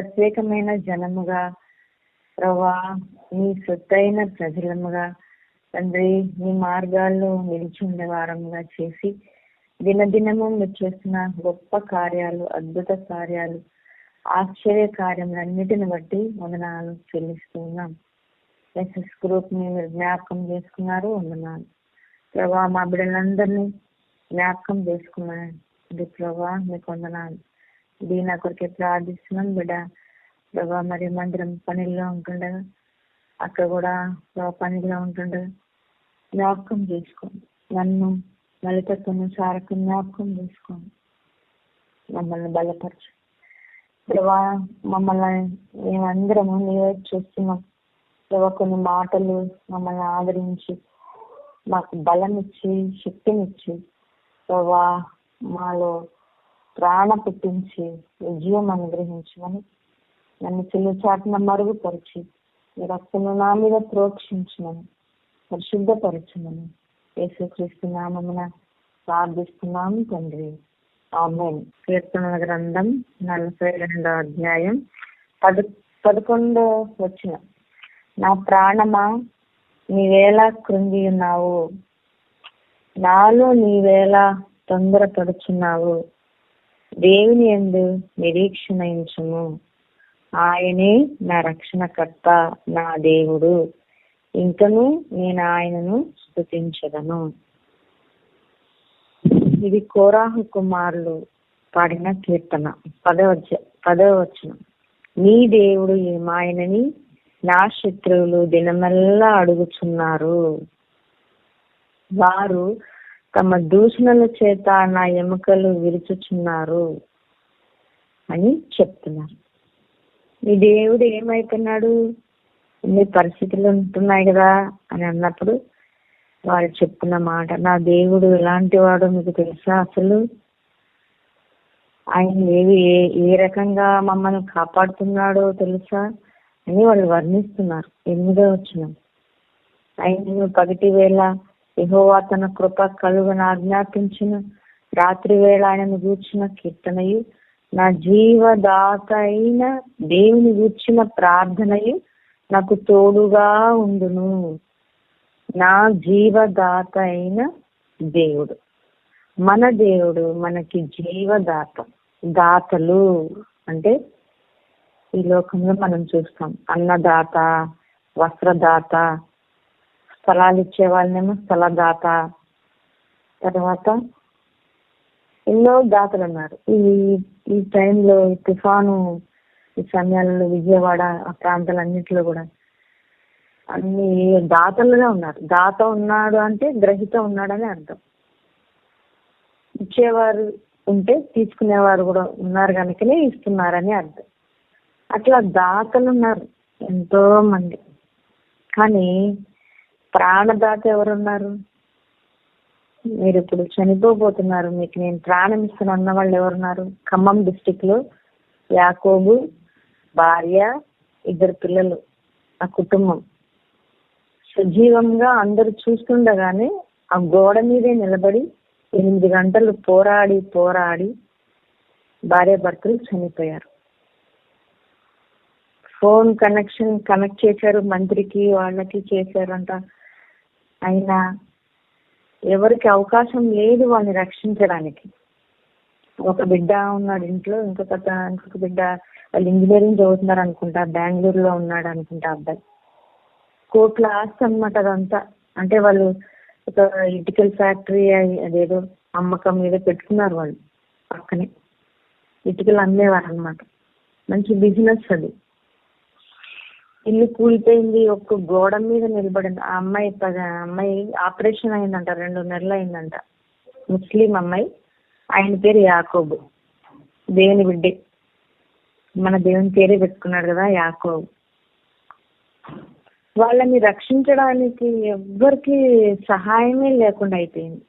ప్రత్యేకమైన జనముగా ప్రభా నీ సొత్తైన ప్రజలముగా తండ్రి నీ మార్గాల్లో నిలిచి ఉండే వారముగా చేసి దినదినము మీరు చేస్తున్న గొప్ప కార్యాలు అద్భుత కార్యాలు ఆశ్చర్య కార్యములన్నిటిని బట్టి వందనాలు చెల్లిస్తూ ఉన్నాం ఎస్ఎస్ గ్రూప్ని మీరు జ్ఞాపకం చేసుకున్నారు వందనాలు. ప్రభా మా బిడ్డలందరినీ జ్ఞాపకం చేసుకున్నాను. ప్రభా మీకు వందనాలు. దీని కొరకే ప్రార్థిస్తున్నాం బిడ్డ. ప్రభా మరి మందిరం పనిలో ఉంటుండగా అక్కడ కూడా ప్రభా పనిలో ఉంటుండగా జ్ఞాపకం చేసుకోండి. నన్ను మలితత్వం సారకు జ్ఞాపకం చేసుకోండి. మమ్మల్ని బలపరచు. ప్రభా మమ్మల్ని మేమందరము నీవే చూస్తున్నాం. ప్రభా కొన్ని మాటలు మమ్మల్ని ఆదరించి మాకు బలం ఇచ్చి శక్తినిచ్చి ప్రభా మాలో ప్రాణ పుట్టించి విజయం అనుగ్రహించమని నన్ను చెల్లి చాటున మరుగుపరిచి మీ రక్తము నా మీద ప్రోక్షించమని పరిశుద్ధపరచమని యేసుక్రీస్తు నామమున ప్రార్థిస్తున్నాము తండ్రి. ఆమెన్. కీర్తన గ్రంథం నలభై రెండో అధ్యాయం పద పదకొండో వచ్చిన నా ప్రాణమా నీవేలా కృంగి ఉన్నావు? నాలో నీవేళ తొందరపడుచున్నావు? దేవుని ఎందు నిరీక్షణించుము ఆయనే నా రక్షణకర్త నా దేవుడు. ఇంకను నేను ఆయనను స్థుతించదను ఇది కోరాహు కుమారులు పాడిన కీర్తన. పదవచ పదవచనం నీ దేవుడు ఏమాయనని నా శత్రువులు దినమెల్లా అడుగుచున్నారు. వారు తమ దూషణల చేత నా ఎముకలు విరుచుచున్నారు అని చెప్తున్నారు. మీ దేవుడు ఏమైతున్నాడు ఇన్ని పరిస్థితులు ఉంటున్నాయి కదా? అని అన్నప్పుడు వారు చెప్తున్న మాట నా దేవుడు ఎలాంటి వాడు మీకు తెలుసా అసలు? ఆయన ఏవి ఏ ఏ రకంగా మమ్మల్ని కాపాడుతున్నాడో తెలుసా? అని వాళ్ళు వర్ణిస్తున్నారు. ఎనిమిదో వచ్చిన ఆయన పగటి వేళ యహోవా తన కృప కలుగను ఆజ్ఞాపించిన. రాత్రి వేళ ఆయనను గూర్చిన కీర్తనయు నా జీవదాత అయిన దేవుని గూర్చిన ప్రార్థనయు నాకు తోడుగా ఉండును. నా జీవదాత అయిన దేవుడు. మన దేవుడు మనకి జీవదాత దాతలు. అంటే ఈ లోకంలో మనం చూస్తాం అన్నదాత వస్త్రదాత స్థలాలు ఇచ్చే వాళ్ళనేమో స్థలదాత తర్వాత ఎన్నో దాతలు ఉన్నారు. ఈ ఈ టైంలో ఈ తుఫాను ఈ సమయాలలో విజయవాడ ఆ ప్రాంతాలన్నింటిలో కూడా అన్ని దాతలుగా ఉన్నారు. దాత ఉన్నాడు అంటే గ్రహిత ఉన్నాడని అర్థం. ఇచ్చేవారు ఉంటే తీసుకునేవారు కూడా ఉన్నారు కనుకనే ఇస్తున్నారని అర్థం. అట్లా దాతలు ఉన్నారు ఎంతో మంది కానీ ప్రాణదాత ఎవరున్నారు? మీరు ఇప్పుడు చనిపోబోతున్నారు. మీకు నేను ప్రాణం ఇస్తాను అన్న వాళ్ళు ఎవరున్నారు? ఖమ్మం డిస్టిక్లో యాకోబు భార్య ఇద్దరు పిల్లలు ఆ కుటుంబం. సజీవంగా అందరూ చూస్తుండగానే ఆ గోడ మీదే నిలబడి ఎనిమిది గంటలు పోరాడి పోరాడి భార్య భర్తలు చనిపోయారు. ఫోన్ కనెక్షన్ కనెక్ట్ చేశారు మంత్రికి వాళ్ళకి చేశారంట. అయినా ఎవరికి అవకాశం లేదు వాళ్ళని రక్షించడానికి. ఒక బిడ్డ ఉన్నాడు ఇంట్లో ఇంకొక ఇంకొక బిడ్డ వాళ్ళు ఇంజనీరింగ్ చదువుతున్నారు అనుకుంటా బెంగళూరులో ఉన్నాడు అనుకుంటా అబ్బాయి. కోట్ల ఆస్తి అనమాట అదంతా. అంటే వాళ్ళు ఒక ఇటుకల్ ఫ్యాక్టరీ అదేదో అమ్మకం మీద పెట్టుకున్నారు వాళ్ళు పక్కనే. ఇటుకలు అమ్మేవారు అనమాట మంచి బిజినెస్ అది. ఇల్లు కూలిపోయింది ఒక్క గోడ మీద నిలబడింది. ఆ అమ్మాయి పద- అమ్మాయి ఆపరేషన్ అయిందంట రెండు నెలలు అయిందంట. ముస్లిం అమ్మాయి. ఆయన పేరు యాకోబు. దేవుని బిడ్డే. మన దేవుని పేరే పెట్టుకున్నాడు కదా యాకోబు. వాళ్ళని రక్షించడానికి ఎవ్వరికి సహాయమే లేకుండా అయిపోయింది.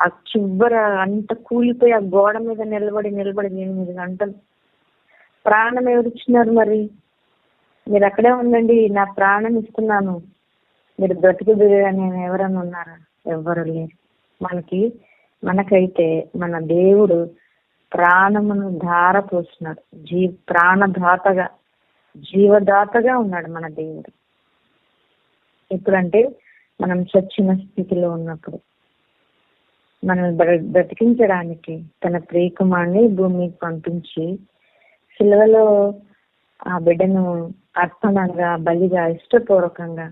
ఆ చివర అంత కూలిపోయి ఆ గోడ మీద నిలబడి నిలబడి ఎనిమిది గంటలు. ప్రాణం ఎవరిచ్చినారు మరి? మీరు అక్కడే ఉండండి నా ప్రాణం ఇస్తున్నాను. మీరు బ్రతుకు నేను ఎవరన్నా ఉన్నారా? ఎవ్వరు లేరు. మనకి మనకైతే మన దేవుడు ప్రాణమును ధార పోస్తున్నాడు జీ ప్రాణదాతగా జీవదాతగా ఉన్నాడు మన దేవుడు. ఎప్పుడంటే మనం చచ్చిన స్థితిలో ఉన్నప్పుడు. మనం బ్రతికించడానికి తన ప్రియకుమార్ని భూమికి పంపించి సిలువలో ఆ బిడ్డను అర్పణంగా బలిగా ఇష్టపూర్వకంగా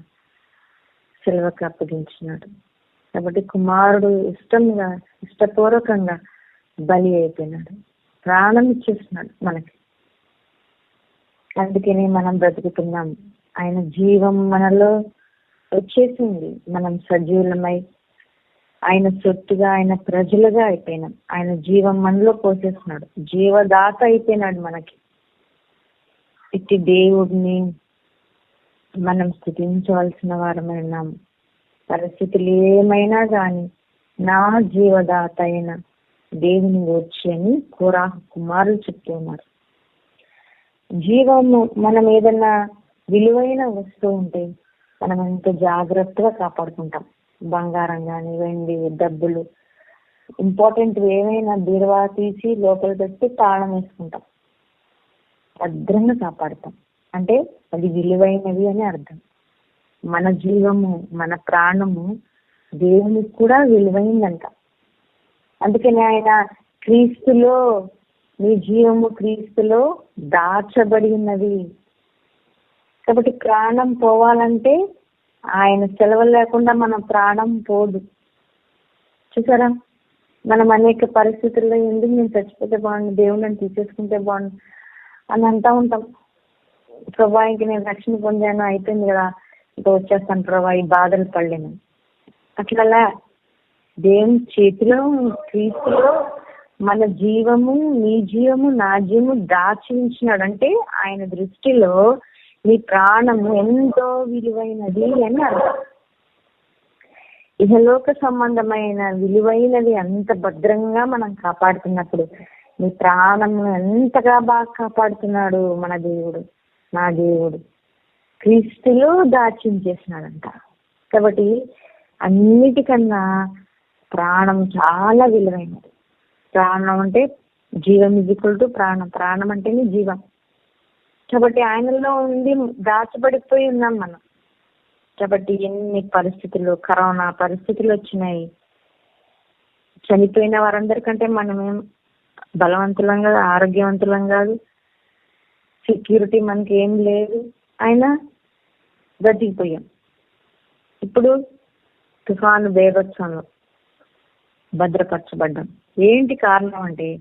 సిలువకు అప్పగించినాడు. కాబట్టి కుమారుడు ఇష్టంగా ఇష్టపూర్వకంగా బలి అయిపోయినాడు. ప్రాణం ఇచ్చేస్తున్నాడు మనకి. అందుకని మనం బ్రతుకుతున్నాం. ఆయన జీవం మనలో వచ్చేసింది. మనం సజీవులమై ఆయన సొత్తుగా ఆయన ప్రజలుగా అయిపోయినాం. ఆయన జీవం మనలో పోసేస్తున్నాడు. జీవదాత అయిపోయినాడు మనకి. ఇట్టి దేవుడిని మనం స్థుతించవలసిన వారమై ఉన్నాం పరిస్థితులు ఏమైనా కానీ నా జీవదాత అయిన దేవుని వచ్చి అని కురాహ కుమారులు చెప్తున్నారు జీవము మనం ఏదన్నా విలువైన వస్తువు ఉంటే మనం ఎంతో జాగ్రత్తగా కాపాడుకుంటాం. బంగారం కానీ వెండి డబ్బులు ఇంపార్టెంట్ ఏమైనా బీరువా తీసి లోపల పెట్టి తాళం వేసుకుంటాం. భద్రంగా కాపాడతాం. అంటే అది విలువైనవి అని అర్థం. మన జీవము మన ప్రాణము దేవునికి కూడా విలువైందంట. అందుకని ఆయన క్రీస్తులో మీ జీవము క్రీస్తులో దాచబడి ఉన్నది. కాబట్టి ప్రాణం పోవాలంటే ఆయన సెలవులు లేకుండా మన ప్రాణం పోదు. చూసారా? మనం అనేక పరిస్థితుల్లో ఎందుకు నేను చచ్చిపోతే బాగుండు దేవుడు నన్ను తీసేసుకుంటే బాగుండు? అని అంటా ఉంటాం. ప్రభా ఇంక నేను రక్షణ పొందాను అయిపోయింది కదా. ఇంకా వచ్చేస్తాను ప్రభా ఈ బాధలు పడలేను. అట్లా దేవుని చేతిలో క్రీస్తులో మన జీవము నీ జీవము నా జీవము దాచి ఉంచినాడు అంటే ఆయన దృష్టిలో నీ ప్రాణము ఎంతో విలువైనది అని అర్థం. ఇహలోక సంబంధమైన విలువైనది అంత భద్రంగా మనం కాపాడుతున్నప్పుడు నీ ప్రాణము ఎంతగా బాగా కాపాడుతున్నాడు మన దేవుడు నా దేవుడు. క్రీస్తులో దాచించేసినాడంట కాబట్టి అన్నిటికన్నా ప్రాణం చాలా విలువైనది. ప్రాణం అంటే జీవం ఈక్వల్ టు ప్రాణం. ప్రాణం అంటేనే జీవం. కాబట్టి ఆయనలో ఉండి దాచబడిపోయి ఉన్నాం మనం. కాబట్టి ఎన్ని పరిస్థితులు కరోనా పరిస్థితులు వచ్చినాయి. చనిపోయిన వారందరికంటే మనమేం బలవంతులం కాదు ఆరోగ్యవంతులం కాదు. సెక్యూరిటీ మనకి ఏం లేదు. అయినా బ్రతికిపోయాం. ఇప్పుడు తుఫాను బేభత్సంలో భద్రపరచబడ్డాం. ఏంటి కారణం అంటే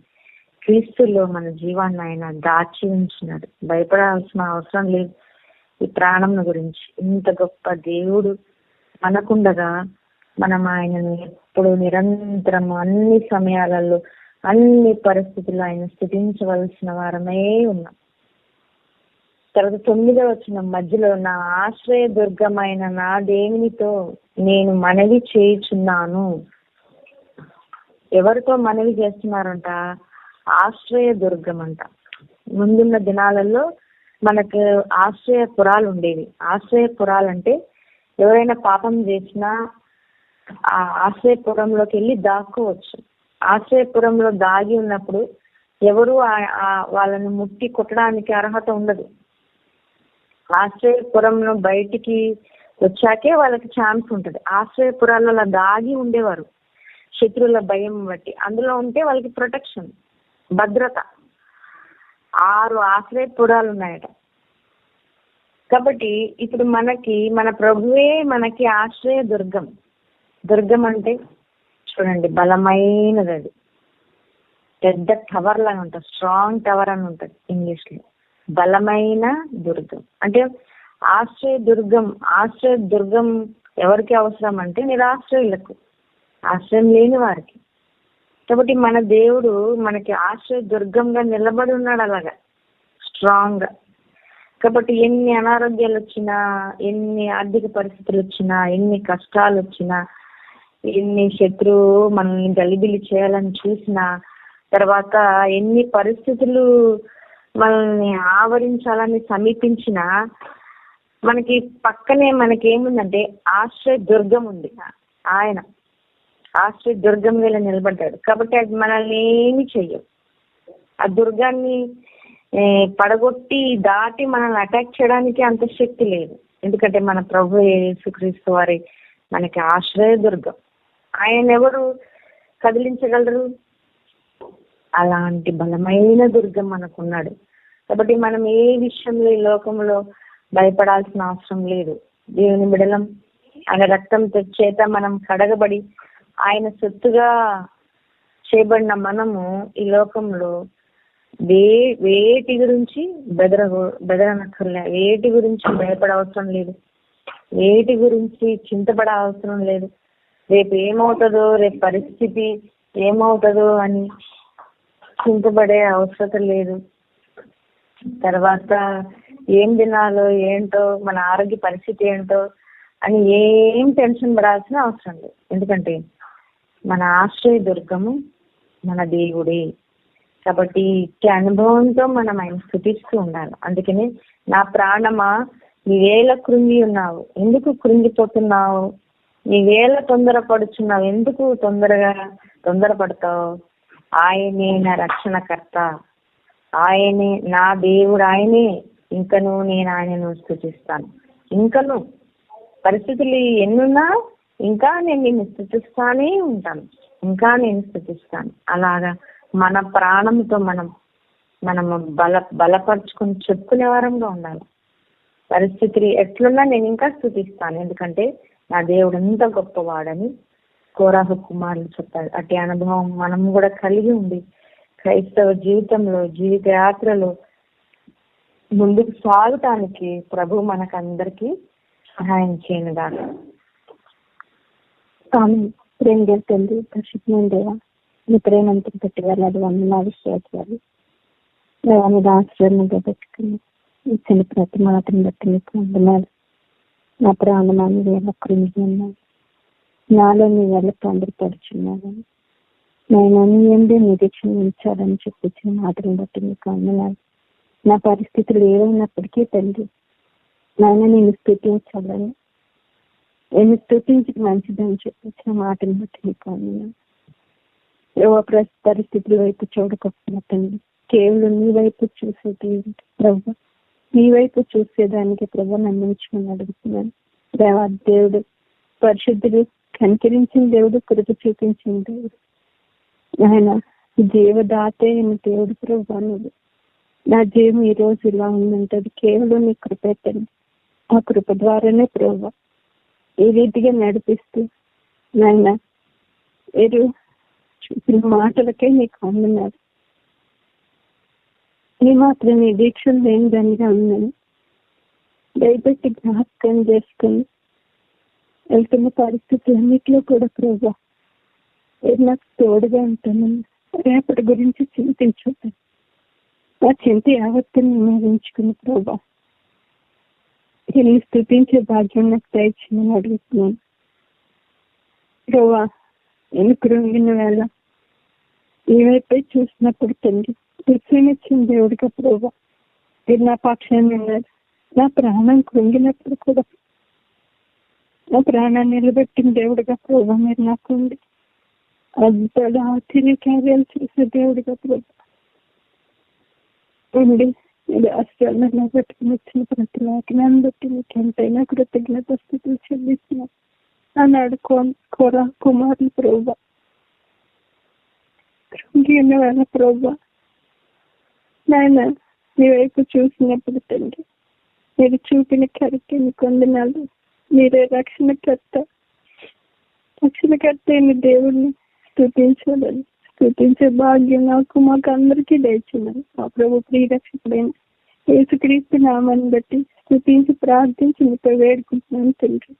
క్రీస్తులో మన జీవాన్ని ఆయన దాచి ఉంచినాడు. భయపడాల్సిన అవసరం లేదు. ఈ ప్రాణం గురించి ఇంత గొప్ప దేవుడు మనకుండగా మనం ఆయనను ఎప్పుడు నిరంతరం అన్ని సమయాలలో అన్ని పరిస్థితుల్లో ఆయన స్థుతించవలసిన వారమే ఉన్నాం. తర్వాత తొమ్మిదో వచ్చిన మధ్యలో నా ఆశ్రయ దుర్గమైన నా దేవునితో నేను మనవి చేయుచున్నాను. ఎవరితో మనవి చేస్తున్నారంట? ఆశ్రయ దుర్గం అంట ముందున్న దినాలలో మనకు ఆశ్రయ పురాలు ఉండేవి. ఆశ్రయ అంటే ఎవరైనా పాపం చేసినా ఆ ఆశ్రయపురంలోకి వెళ్ళి దాక్కోవచ్చు. ఆశ్రయపురంలో దాగి ఉన్నప్పుడు ఎవరు ఆ- వాళ్ళని ముట్టి కొట్టడానికి అర్హత ఉండదు. ఆశ్రయపురంలో బయటికి వచ్చాకే వాళ్ళకి ఛాన్స్ ఉంటుంది. ఆశ్రయపురాల్లో అలా దాగి ఉండేవారు. శత్రువుల భయం బట్టి. అందులో ఉంటే వాళ్ళకి ప్రొటెక్షన్ భద్రత. ఆరు ఆశ్రయపురాలు ఉన్నాయట. కాబట్టి ఇప్పుడు మనకి మన ప్రభువే మనకి ఆశ్రయ దుర్గం. దుర్గం అంటే చూడండి బలమైనది అది పెద్ద టవర్ లాగా ఉంటుంది స్ట్రాంగ్ టవర్ అని ఉంటుంది ఇంగ్లీష్లో. బలమైన దుర్గం. అంటే ఆశ్రయ దుర్గం ఆశ్రయ దుర్గం ఎవరికి అవసరం అంటే నిరాశ్రయులకు. ఆశ్రయం లేని వారికి. కాబట్టి మన దేవుడు మనకి ఆశ్రయ దుర్గంగా నిలబడి ఉన్నాడు అలాగా. స్ట్రాంగ్గా కాబట్టి ఎన్ని అనారోగ్యాలు వచ్చినా ఎన్ని ఆర్థిక పరిస్థితులు వచ్చినా ఎన్ని కష్టాలు వచ్చినా ఎన్ని శత్రువు మనల్ని గలిబిలి చేయాలని చూసిన తర్వాత ఎన్ని పరిస్థితులు మనల్ని ఆవరించాలని సమీపించినా మనకి పక్కనే మనకి ఏముందంటే ఆశ్రయ దుర్గం ఉంది. ఆయన ఆశ్రయ దుర్గం వేళ నిలబడ్డాడు. కాబట్టి అది మనల్ని ఏమి చెయ్యవు ఆ దుర్గాన్ని పడగొట్టి దాటి మనల్ని అటాక్ చేయడానికి అంత శక్తి లేదు. ఎందుకంటే మన ప్రభు యేసుక్రీస్తు వారి మనకి ఆశ్రయ దుర్గం ఆయన ఎవరు కదిలించగలరు? అలాంటి బలమైన దుర్గం మనకున్నాడు. కాబట్టి మనం ఏ విషయంలో ఈ లోకంలో భయపడాల్సిన అవసరం లేదు. దేవుని బిడలం ఆయన రక్తం చేత మనం కడగబడి ఆయన సొత్తుగా చేయబడిన మనము ఈ లోకంలో వే వేటి గురించి బెదర బెదరనక్కర్లే. వేటి గురించి భయపడ అవసరం లేదు. వేటి గురించి చింతపడ అవసరం లేదు. రేపు ఏమవుతుందో రేపు పరిస్థితి ఏమవుతుందో అని చింతపడే అవసరం లేదు. తర్వాత ఏం తినాలో ఏంటో మన ఆరోగ్య పరిస్థితి ఏంటో అని ఏం టెన్షన్ పడాల్సిన అవసరం లేదు. ఎందుకంటే మన ఆశ్రయ దుర్గము మన దేవుడే. కాబట్టి ఇచ్చే అనుభవంతో మనం ఆయన స్థుతిస్తూ ఉండాలి. అందుకని నా ప్రాణమా నీవేళ కృంగి ఉన్నావు ఎందుకు కృంగిపోతున్నావు? నీవేళ తొందరపడుచున్నావు ఎందుకు తొందరగా తొందరపడతావు? ఆయనే నా రక్షణకర్త. ఆయనే నా దేవుడు ఆయనే ఇంకను నేను ఆయనను స్థుతిస్తాను. ఇంకను పరిస్థితులు ఎన్నున్నా ఇంకా నేను నిన్ను స్థుతిస్తానే ఉంటాను. ఇంకా నేను స్థుతిస్తాను. అలాగా మన ప్రాణంతో మనం మనము బల బలపరుచుకుని చెప్పుకునే వారంగా ఉండాలి. పరిస్థితులు ఎట్లున్నా నేను ఇంకా స్థుతిస్తాను. ఎందుకంటే నా దేవుడు ఎంత గొప్పవాడని కోరాహు కుమారులు చెప్పారు. అట్టి అనుభవం మనం కూడా కలిగి ఉండి క్రైస్తవ జీవితంలో జీవిత యాత్రలో ముందుకు సాగటానికి ప్రభు మనకందరికీ సహాయం చేయను దాకా ఆమె ప్రేమ తండ్రి పరిశుభ్రం దేవా మీ ప్రేమంతా పెట్టి వెళ్ళాలి వందనాలు స్తోత్రాలు. దేవా మీద పెట్టుకుని ఇచ్చిన ప్రతి మాటను బట్టి మీకు వందనాలు. నా ప్రాణమాన్ని వేళ కృంగి నాలో మీ వల్ల తొందరపడుచున్నాను. నేను అన్యందే నిరీక్షణ ఉంచాలని చెప్పించిన మాటను బట్టి మీకు వందనాలు నా పరిస్థితులు ఏవైనప్పటికీ తండ్రి నాయన నేను స్థుతించాలని నేను స్థుతించి మంచిదని చెప్పించిన మాటను బట్టి నీకు వందనాలు ఏవో పరిస్థితుల వైపు చూడకపోయినా తండ్రి. కేవలం నీ వైపు చూసేది ప్రభు నీ వైపు చూసేదానికి ప్రభు నన్ను ఉంచుకుని అడుగుతున్నాను. దేవా దేవుడు పరిశుద్ధుడు కనికరించిన దేవుడు కృప చూపించిన దేవుడు. ఆయన జీవదాతే అయిన దేవుడు ప్రభు నువ్వు. నా జీవం ఈ రోజు ఇలా ఉందంటే అది కేవలం నీ కృపే తండ్రి ఆ కృప ద్వారానే ప్రభు ఈ రీతిగా నడిపిస్తూ నాయన మీరు చూపిన మాటలకే నీకు అందున్నారు నీ మాత్రం దీక్ష లేని దానిగా ఉన్నాను దయపెట్టి జ్ఞాపకం చేసుకుని వెళ్తున్న పరిస్థితులన్నింటిలో కూడా ప్రభా మీరు నాకు తోడుగా ఉంటాను రేపటి గురించి చింతించొద్దు. నా చింత యావత్తుని నిర్మించుకుని ప్రభా నేను స్థుతించే భాగ్యం నాకు దయచేయమని అడుగుతున్నాను. ప్రభా నేను కృంగిన వేళ ఏవైతే చూసినప్పుడు తండ్రి విషయమిచ్చిన దేవుడికి ప్రభా మీరు నా పక్షాన్ని ఉన్నారు నా ప్రాణం కృంగినప్పుడు కూడా నా ప్రాణాన్ని నిలబెట్టిన దేవుడిగా ప్రభా మీరు నాకు ఉంది అద్భుతాలు ఆశ్చర్య కార్యాలు చేసే దేవుడిగా ప్రభా ఉండి మీరు అష్టాలను నిలబెట్టుకుని వచ్చిన ప్రతి వాక్యాన్ని బట్టి మీకు ఎంతైనా కృతజ్ఞత స్థితులు చెల్లిస్తున్నాను అన్నాడు కోర కుమారులు ప్రభా ఉన్న వాళ్ళ ప్రభా నాయన మీ వైపు చూసినప్పుడు తండ్రి మీరు చూపిన కరెక్ట్ మీకు వందనాలు మీరే రక్షణకర్త. రక్షణకర్త అయిన దేవుణ్ణి స్థుతించాలని స్థుతించే భాగ్యం నాకు మాకు అందరికీ దయచున్నాను మా ప్రభు ప్రియరక్షకుడైన యేసుక్రీస్తు నామాన్ని బట్టి స్థుతించి ప్రార్థించి మీతో వేడుకుంటున్నాను తండ్రి.